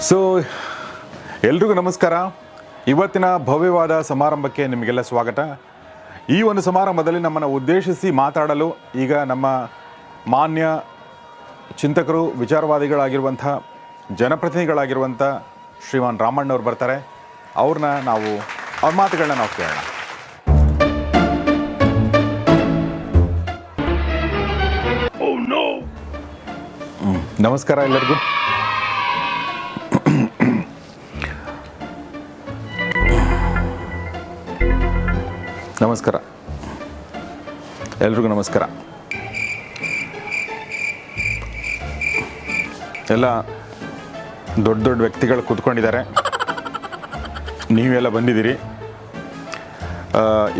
So ಎಲ್ರಿಗೂ ನಮಸ್ಕಾರ. ಇವತ್ತಿನ ಭವ್ಯವಾದ ಸಮಾರಂಭಕ್ಕೆ ನಿಮಗೆಲ್ಲ ಸ್ವಾಗತ. ಈ ಒಂದು ಸಮಾರಂಭದಲ್ಲಿ ನಮ್ಮನ್ನು ಉದ್ದೇಶಿಸಿ ಮಾತಾಡಲು ಈಗ ನಮ್ಮ ಮಾನ್ಯ ಚಿಂತಕರು ವಿಚಾರವಾದಿಗಳಾಗಿರುವಂಥ ಜನಪ್ರತಿನಿಧಿಗಳಾಗಿರುವಂಥ ಶ್ರೀಮಾನ್ ರಾಮಣ್ಣವ್ರು ಬರ್ತಾರೆ. ಅವ್ರನ್ನ ನಾವು ಅವ್ರ ಮಾತುಗಳನ್ನ ನಾವು ಕೇಳೋಣ. ಹ್ಮ್. ನಮಸ್ಕಾರ ಎಲ್ಲರಿಗೂ ನಮಸ್ಕಾರ. ಎಲ್ರಿಗೂ ನಮಸ್ಕಾರ. ಎಲ್ಲ ದೊಡ್ಡ ದೊಡ್ಡ ವ್ಯಕ್ತಿಗಳು ಕೂತ್ಕೊಂಡಿದ್ದಾರೆ. ನೀವೆಲ್ಲ ಬಂದಿದ್ದೀರಿ.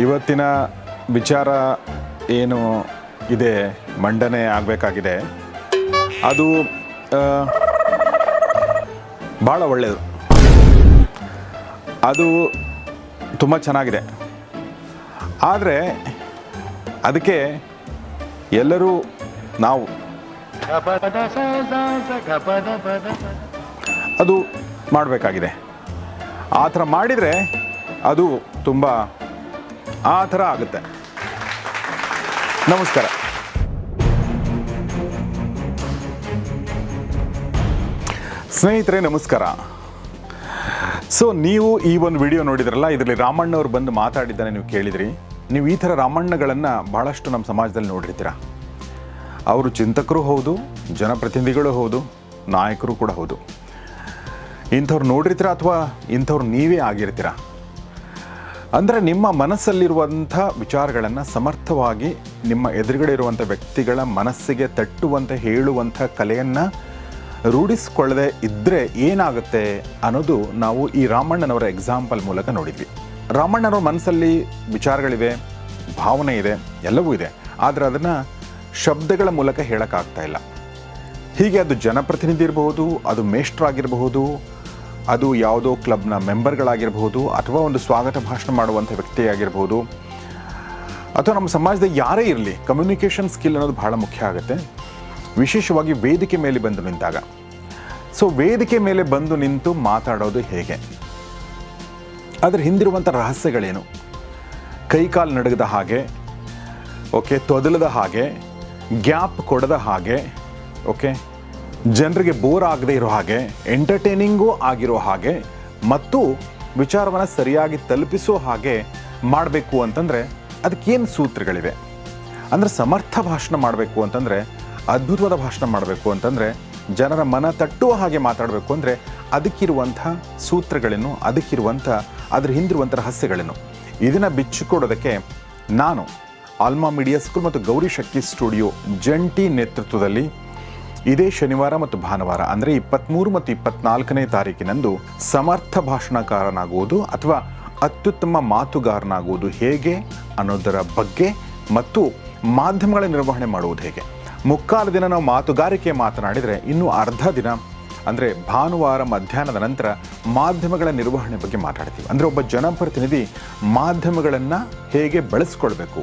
ಇವತ್ತಿನ ವಿಚಾರ ಏನು ಇದೆ? ಮಂಡನೆ ಆಗಬೇಕಾಗಿದೆ. ಅದು ಭಾಳ ಒಳ್ಳೆಯದು ಅದು ತುಂಬ ಚೆನ್ನಾಗಿದೆ. ಆದರೆ ಅದಕ್ಕೆ ಎಲ್ಲರೂ ನಾವು. ಅದು ಮಾಡಬೇಕಾಗಿದೆ. ಆ ಥರ ಮಾಡಿದರೆ ಅದು ತುಂಬ ಆ ಥರ ಆಗುತ್ತೆ. ನಮಸ್ಕಾರ. ಸ್ನೇಹಿತರೆ, ನಮಸ್ಕಾರ. ಸೊ ನೀವು ಈ ಒಂದು ವಿಡಿಯೋ ನೋಡಿದ್ರಲ್ಲ, ಇದರಲ್ಲಿ ರಾಮಣ್ಣವ್ರು ಬಂದು ಮಾತಾಡಿದ್ದಾನೆ ನೀವು ಕೇಳಿದ್ರಿ. ನೀವು ಈ ಥರ ರಾಮಣ್ಣಗಳನ್ನು ಭಾಳಷ್ಟು ನಮ್ಮ ಸಮಾಜದಲ್ಲಿ ನೋಡಿರ್ತೀರ? ಅವರು ಚಿಂತಕರು ಹೌದು, ಜನಪ್ರತಿನಿಧಿಗಳು ಹೌದು, ನಾಯಕರು ಕೂಡ ಹೌದು. ಇಂಥವ್ರು ನೋಡಿರ್ತೀರ ಅಥವಾ ಇಂಥವ್ರು ನೀವೇ ಆಗಿರ್ತೀರ? ಅಂದರೆ ನಿಮ್ಮ ಮನಸ್ಸಲ್ಲಿರುವಂಥ ವಿಚಾರಗಳನ್ನು ಸಮರ್ಥವಾಗಿ ನಿಮ್ಮ ಎದುರುಗಡೆ ಇರುವಂಥ ವ್ಯಕ್ತಿಗಳ ಮನಸ್ಸಿಗೆ ತಟ್ಟುವಂತೆ ಹೇಳುವಂಥ ಕಲೆಯನ್ನು ರೂಢಿಸ್ಕೊಳ್ಳದೆ ಇದ್ದರೆ ಏನಾಗುತ್ತೆ ಅನ್ನೋದು ನಾವು ಈ ರಾಮಣ್ಣನವರ ಎಕ್ಸಾಂಪಲ್ ಮೂಲಕ ನೋಡಿದ್ವಿ. ರಾಮಣ್ಣನವರ ಮನಸ್ಸಲ್ಲಿ ವಿಚಾರಗಳಿವೆ, ಭಾವನೆ ಇದೆ, ಎಲ್ಲವೂ ಇದೆ. ಆದರೆ ಅದನ್ನು ಶಬ್ದಗಳ ಮೂಲಕ ಹೇಳೋಕ್ಕಾಗ್ತಾ ಇಲ್ಲ. ಹೀಗೆ ಅದು ಜನಪ್ರತಿನಿಧಿ ಇರಬಹುದು, ಅದು ಮೇಷ್ಟ್ರಾಗಿರಬಹುದು, ಅದು ಯಾವುದೋ ಕ್ಲಬ್ನ ಮೆಂಬರ್ಗಳಾಗಿರಬಹುದು, ಅಥವಾ ಒಂದು ಸ್ವಾಗತ ಭಾಷಣ ಮಾಡುವಂಥ ವ್ಯಕ್ತಿಯಾಗಿರ್ಬೋದು ಅಥವಾ ನಮ್ಮ ಸಮಾಜದ ಯಾರೇ ಇರಲಿ, ಕಮ್ಯುನಿಕೇಷನ್ ಸ್ಕಿಲ್ ಅನ್ನೋದು ಬಹಳ ಮುಖ್ಯ ಆಗುತ್ತೆ. ವಿಶೇಷವಾಗಿ ವೇದಿಕೆ ಮೇಲೆ ಬಂದು ನಿಂತಾಗ. ಸೊ ವೇದಿಕೆ ಮೇಲೆ ಬಂದು ನಿಂತು ಮಾತಾಡೋದು ಹೇಗೆ? ಅದರ ಹಿಂದಿರುವಂಥ ರಹಸ್ಯಗಳೇನು? ಕೈಕಾಲು ನಡಗದ ಹಾಗೆ ಓಕೆ ತೊದಲದ ಹಾಗೆ, ಗ್ಯಾಪ್ ಕೊಡದ ಹಾಗೆ ಓಕೆ ಜನರಿಗೆ ಬೋರ್ ಆಗದೆ ಇರೋ ಹಾಗೆ ಎಂಟರ್ಟೈನಿಂಗೂ ಆಗಿರೋ ಹಾಗೆ, ಮತ್ತು ವಿಚಾರವನ್ನು ಸರಿಯಾಗಿ ತಲುಪಿಸೋ ಹಾಗೆ ಮಾಡಬೇಕು ಅಂತಂದರೆ, ಅದಕ್ಕೇನು ಸೂತ್ರಗಳಿವೆ? ಅಂದರೆ ಸಮರ್ಥ ಭಾಷಣ ಮಾಡಬೇಕು ಅಂತಂದರೆ ಅದ್ಭುತವಾದ ಭಾಷಣ ಮಾಡಬೇಕು ಅಂತಂದರೆ ಜನರ ಮನ ತಟ್ಟುವ ಹಾಗೆ ಮಾತಾಡಬೇಕು ಅಂದರೆ ಅದಕ್ಕಿರುವಂಥ ಸೂತ್ರಗಳೇನು ಅದಕ್ಕಿರುವಂಥ, ಅದ್ರ ಹಿಂದಿರುವಂಥ ರಹಸ್ಯಗಳೇನು ಇದನ್ನು ಬಿಚ್ಚಿಕೊಡೋದಕ್ಕೆ ನಾನು ಆಲ್ಮಾ ಮೀಡಿಯಾ ಸ್ಕೂಲ್ ಮತ್ತು ಗೌರಿ ಶಕ್ತಿ ಸ್ಟುಡಿಯೋ ಜಂಟಿ ನೇತೃತ್ವದಲ್ಲಿ ಇದೇ ಶನಿವಾರ ಮತ್ತು ಭಾನುವಾರ, ಅಂದರೆ ಇಪ್ಪತ್ತ್ಮೂರು ಮತ್ತು ಇಪ್ಪತ್ನಾಲ್ಕನೇ ತಾರೀಕಿನಂದು ಸಮರ್ಥ ಭಾಷಣಕಾರನಾಗುವುದು ಅಥವಾ ಅತ್ಯುತ್ತಮ ಮಾತುಗಾರನಾಗುವುದು ಹೇಗೆ ಅನ್ನೋದರ ಬಗ್ಗೆ ಮತ್ತು ಮಾಧ್ಯಮಗಳ ನಿರ್ವಹಣೆ ಮಾಡುವುದು ಹೇಗೆ. ಮುಕ್ಕಾಲು ದಿನ ನಾವು ಮಾತುಗಾರಿಕೆ ಮಾತನಾಡಿದರೆ ಇನ್ನು ಅರ್ಧ ದಿನ, ಅಂದರೆ ಭಾನುವಾರ ಮಧ್ಯಾಹ್ನದ ನಂತರ ಮಾಧ್ಯಮಗಳ ನಿರ್ವಹಣೆ ಬಗ್ಗೆ ಮಾತಾಡ್ತೀವಿ. ಅಂದರೆ ಒಬ್ಬ ಜನಪ್ರತಿನಿಧಿ ಮಾಧ್ಯಮಗಳನ್ನು ಹೇಗೆ ಬಳಸ್ಕೊಳ್ಬೇಕು,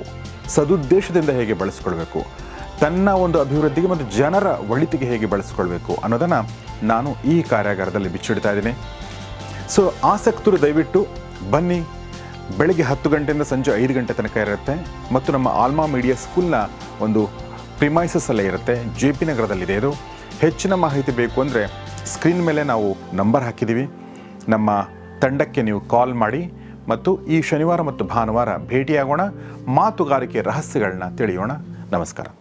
ಸದುದ್ದೇಶದಿಂದ ಹೇಗೆ ಬಳಸ್ಕೊಳ್ಬೇಕು, ತನ್ನ ಒಂದು ಅಭಿವೃದ್ಧಿಗೆ ಮತ್ತು ಜನರ ಒಳಿತಿಗೆ ಹೇಗೆ ಬಳಸ್ಕೊಳ್ಬೇಕು ಅನ್ನೋದನ್ನು ನಾನು ಈ ಕಾರ್ಯಾಗಾರದಲ್ಲಿ ಬಿಚ್ಚಿಡ್ತಾ ಇದ್ದೀನಿ. ಸೊ ಆಸಕ್ತರು ದಯವಿಟ್ಟು ಬನ್ನಿ. ಬೆಳಗ್ಗೆ ಹತ್ತು ಗಂಟೆಯಿಂದ ಸಂಜೆ ಐದು ಗಂಟೆ ತನಕ ಇರುತ್ತೆ. ಮತ್ತು ನಮ್ಮ ಆಲ್ಮಾ ಮೀಡಿಯಾ ಸ್ಕೂಲ್ನ ಒಂದು ಪ್ರಿಮೈಸಸ್ ಅಲ್ಲೇ ಇರುತ್ತೆ, ಜೆ ಪಿ ನಗರದಲ್ಲಿದೆ ಇದು. ಹೆಚ್ಚಿನ ಮಾಹಿತಿ ಬೇಕು ಅಂದರೆ ಸ್ಕ್ರೀನ್ ಮೇಲೆ ನಾವು ನಂಬರ್ ಹಾಕಿದ್ದೀವಿ ನಮ್ಮ ತಂಡಕ್ಕೆ ನೀವು ಕಾಲ್ ಮಾಡಿ ಮತ್ತು ಈ ಶನಿವಾರ ಮತ್ತು ಭಾನುವಾರ ಭೇಟಿಯಾಗೋಣ. ಮಾತುಗಾರಿಕೆ ರಹಸ್ಯಗಳನ್ನ ತಿಳಿಯೋಣ. ನಮಸ್ಕಾರ.